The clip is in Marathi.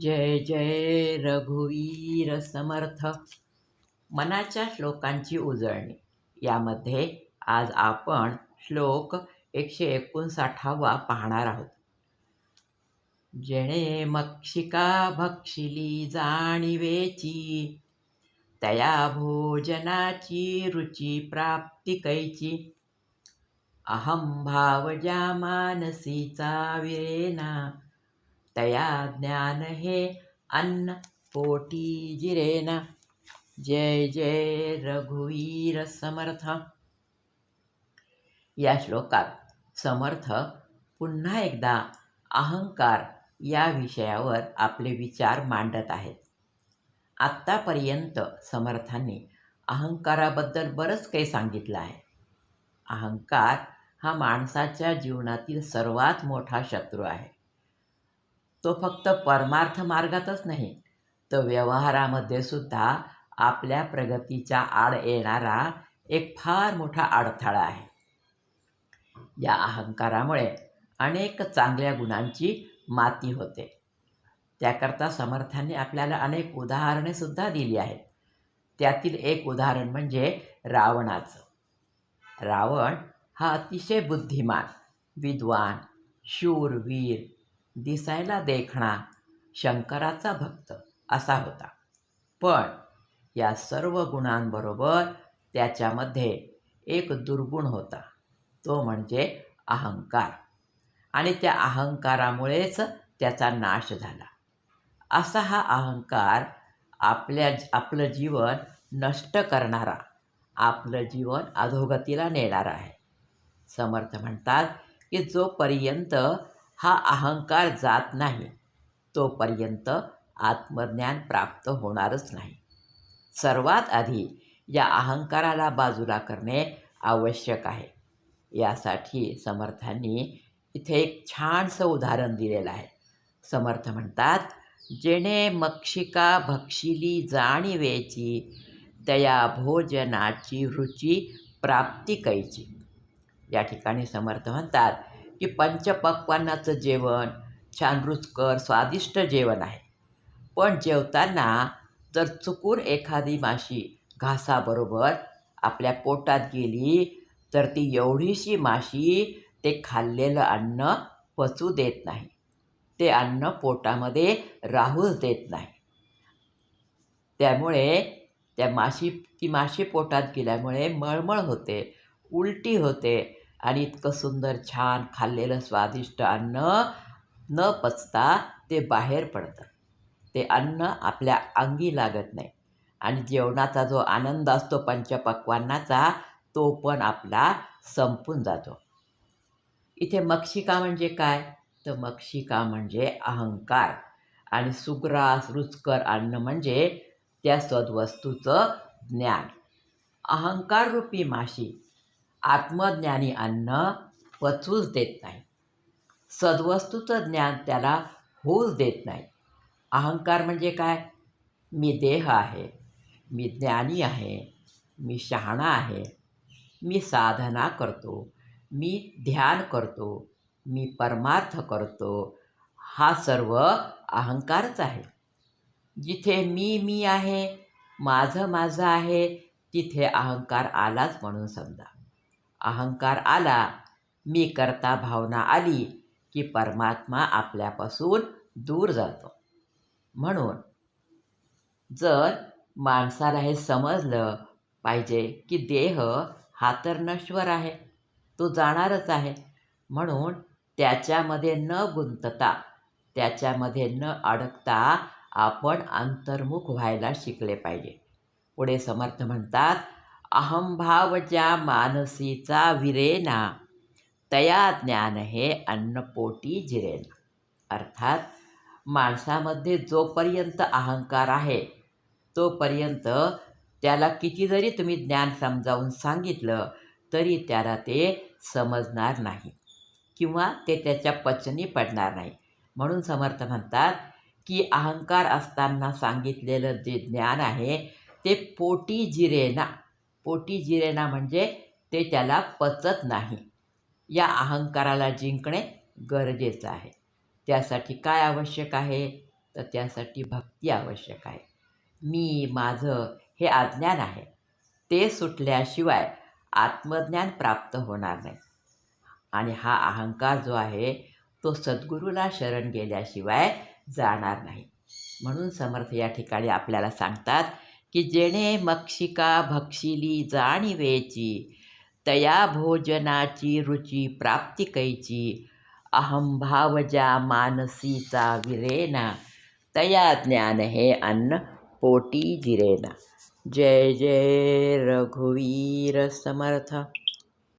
जय जय रघुवीर समर्थ. मनाच्या श्लोकांची उजळणी. यामध्ये आज आपण श्लोक एकशे एकोणसाठावा पाहणार आहोत. जेणे मक्षिका भक्षिली जाणीवेची तया भोजनाची रुची प्राप्ती कैची. अहम भाव ज्या मानसीचा विरेना तया ज्ञान हे अन्न पोटी जिरेना। जय जय रघुवीर समर्थ। या श्लोकात समर्थ पुन्हा एकदा अहंकार या विषयावर आपले विचार मांडत आहेत. आत्तापर्यंत समर्थांनी अहंकाराबद्दल बरंच काही सांगितलं आहे. अहंकार हा माणसाच्या जीवनातील सर्वात मोठा शत्रू आहे. तो फक्त परमार्थ मार्गातच नाही तर व्यवहारामध्ये सुद्धा आपल्या प्रगतीच्या आड येणारा एक फार मोठा अडथळा आहे. या अहंकारामुळे अनेक चांगल्या गुणांची माती होते. त्याकरता समर्थांनी आपल्याला अनेक उदाहरणे सुद्धा दिली आहेत. त्यातील एक उदाहरण म्हणजे रावणाचं. रावण हा अतिशय बुद्धिमान विद्वान शूरवीर दिसायला देखणा शंकराचा भक्त असा होता. पण या सर्व गुणांबरोबर त्याच्यामध्ये एक दुर्गुण होता. तो म्हणजे अहंकार. आणि त्या अहंकारामुळेच त्याचा नाश झाला. असा हा अहंकार आपल्या आपलं जीवन नष्ट करणारा आपलं जीवन अधोगतीला नेणारा आहे. समर्थ म्हणतात की जोपर्यंत हा अहंकार जात नाही. तोपर्यंत आत्मज्ञान प्राप्त होणारच नाही. सर्वात आधी या अहंकाराला बाजूला करणे आवश्यक आहे. यासाठी समर्थांनी इथे एक छानसं उदाहरण दिलेलं आहे. समर्थ म्हणतात जेणे मक्षिका भक्षिली जाणीवेची तया भोजनाची रुची प्राप्ती कैची. या ठिकाणी समर्थ म्हणतात की पंचपक्वान्नाचं जेवण छान रुचकर स्वादिष्ट जेवण आहे. पण जेवताना जर चुकून एखादी माशी घासाबरोबर आपल्या पोटात गेली तर ती एवढीशी माशी ते खाल्लेलं अन्न पचू देत नाही. ते अन्न पोटामध्ये राहूच देत नाही. त्यामुळे त्या माशी ती माशी पोटात गेल्यामुळे मळमळ होते उलटी होते आणि इतकं सुंदर छान खाल्लेलं स्वादिष्ट अन्न न पचता ते बाहेर पडतं. ते अन्न आपल्या अंगी लागत नाही. आणि जेवणाचा जो आनंद असतो पंचपक्वांनाचा तो पण आपला संपून जातो. इथे मक्षिका म्हणजे काय? तर मक्षिका म्हणजे अहंकार. आणि सुग्रास रुचकर अन्न म्हणजे त्या सद्वस्तूचं ज्ञान. अहंकाररूपी माशी आत्मज्ञानी अन्न पचवूच देत नाही. सद्वस्तूचं ज्ञान त्याला होऊच देत नाही. अहंकार म्हणजे काय? मी देह आहे मी ज्ञानी आहे मी शहाणा आहे मी साधना करतो मी ध्यान करतो मी परमार्थ करतो हा सर्व अहंकारच आहे. जिथे मी मी आहे माझं माझं आहे तिथे अहंकार आलाच म्हणून समजा. अहंकार आला. मी करता भावना आली की परमात्मा आपल्यापासून दूर जातो. म्हणून जर माणसाला हे समजलं पाहिजे की देह हा तर नश्वर आहे तो जाणारच आहे. म्हणून त्याच्यामध्ये न गुंतता त्याच्यामध्ये न अडकता आपण अंतर्मुख व्हायला शिकले पाहिजे. पुढे समर्थ म्हणतात अहंभावच्या मानसीचा विरेना. तया ज्ञान हे अन्नपोटी जिरेना. अर्थात माणसामध्ये जोपर्यंत अहंकार आहे तोपर्यंत त्याला किती जरी तुम्ही ज्ञान समजावून सांगितलं तरी त्याला ते समजणार नाही किंवा ते त्याच्या पचनी पडणार नाही. म्हणून समर्थ म्हणतात की अहंकार असताना सांगितलेलं जे ज्ञान आहे ते पोटी जिरेना. पोटी जिरेना म्हणजे ते त्याला पचत नाही. या अहंकाराला जिंकणे गरजेचं आहे. त्यासाठी काय आवश्यक आहे? तर त्यासाठी भक्ती आवश्यक आहे. मी माझं हे अज्ञान आहे. ते सुटल्याशिवाय आत्मज्ञान प्राप्त होणार नाही. आणि हा अहंकार जो आहे तो सद्गुरूला शरण गेल्याशिवाय जाणार नाही. म्हणून समर्थ या ठिकाणी आपल्याला सांगतात की जेणे मक्षिका भक्षिली जाणीवेची तया भोजनाची रुची प्राप्ती कैची. अहंभाव भावजा मानसीचा विरेना तया ज्ञान हे अन्न पोटी जिरेना. जय जय रघुवीर समर्थ.